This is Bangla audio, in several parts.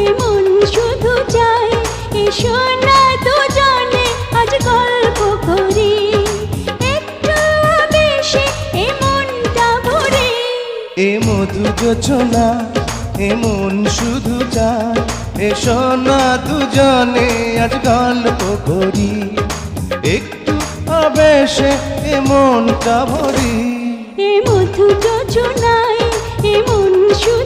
এ মন শুধু চায় এসো না দুজনে আজ গল্প করি। একটু বেশি এ মনটা ভরে। মধু যোচনা এ মন শুধু আবেশে এ মনটা ভরি। শুধু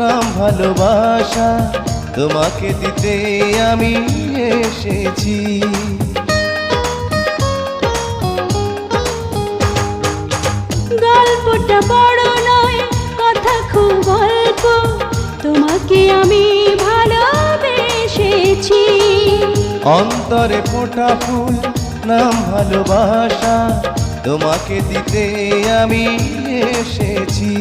নাম ভালোবাসা তোমাকে দিতে আমি এসেছি। গল্পটা বড় নয় কথা খুব অল্প তোমাকে আমি ভালোবেসেছি। অন্তরে ফোটা ফুল নাম ভালোবাসা তোমাকে দিতে আমি এসেছি।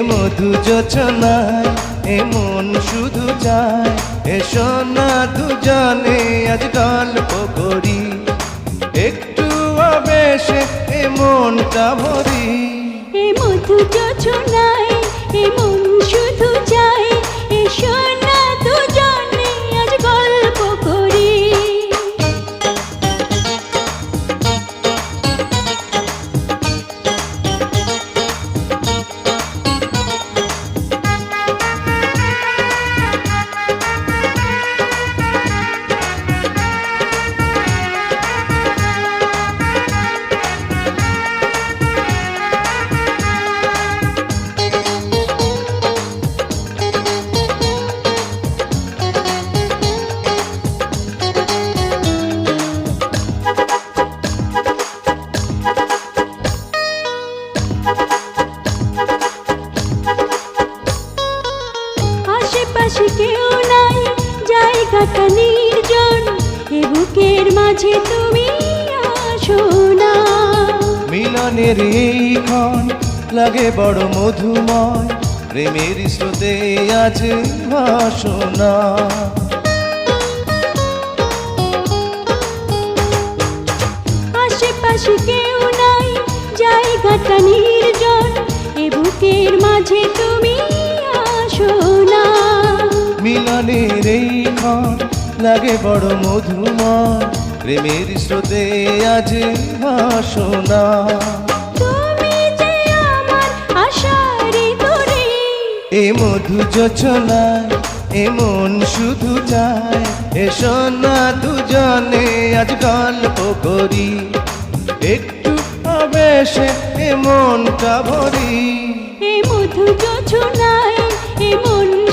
মধু যোচনায় এ মন শুধু চায়। এ সোনা দুজনে, আজ গল্প করি। একটু আবেশে এ মনটা ভরি। এ মধু যোচনায় এ মন শুধু নির্জন এ বুকের মাঝে তুমি আসো না। মিলনের এই ক্ষণ লাগে বড় মধুময় প্রেমের স্রোতে আজ ভাসনা আশেপাশে কেউ নাই জায়গাটা নির্জন এ বুকের মাঝে তুমি মিলনের এই ক্ষণ লাগে বড় মধুময়। প্রেমের স্রোতে আজ ভাসনা এ মধু যোচনায় এ মন শুধু চায়। এ সোনা দুজনে আজ গল্প করি। একটু আবেশে এ মনটা ভরি। এ মধু যোজনায় এ মন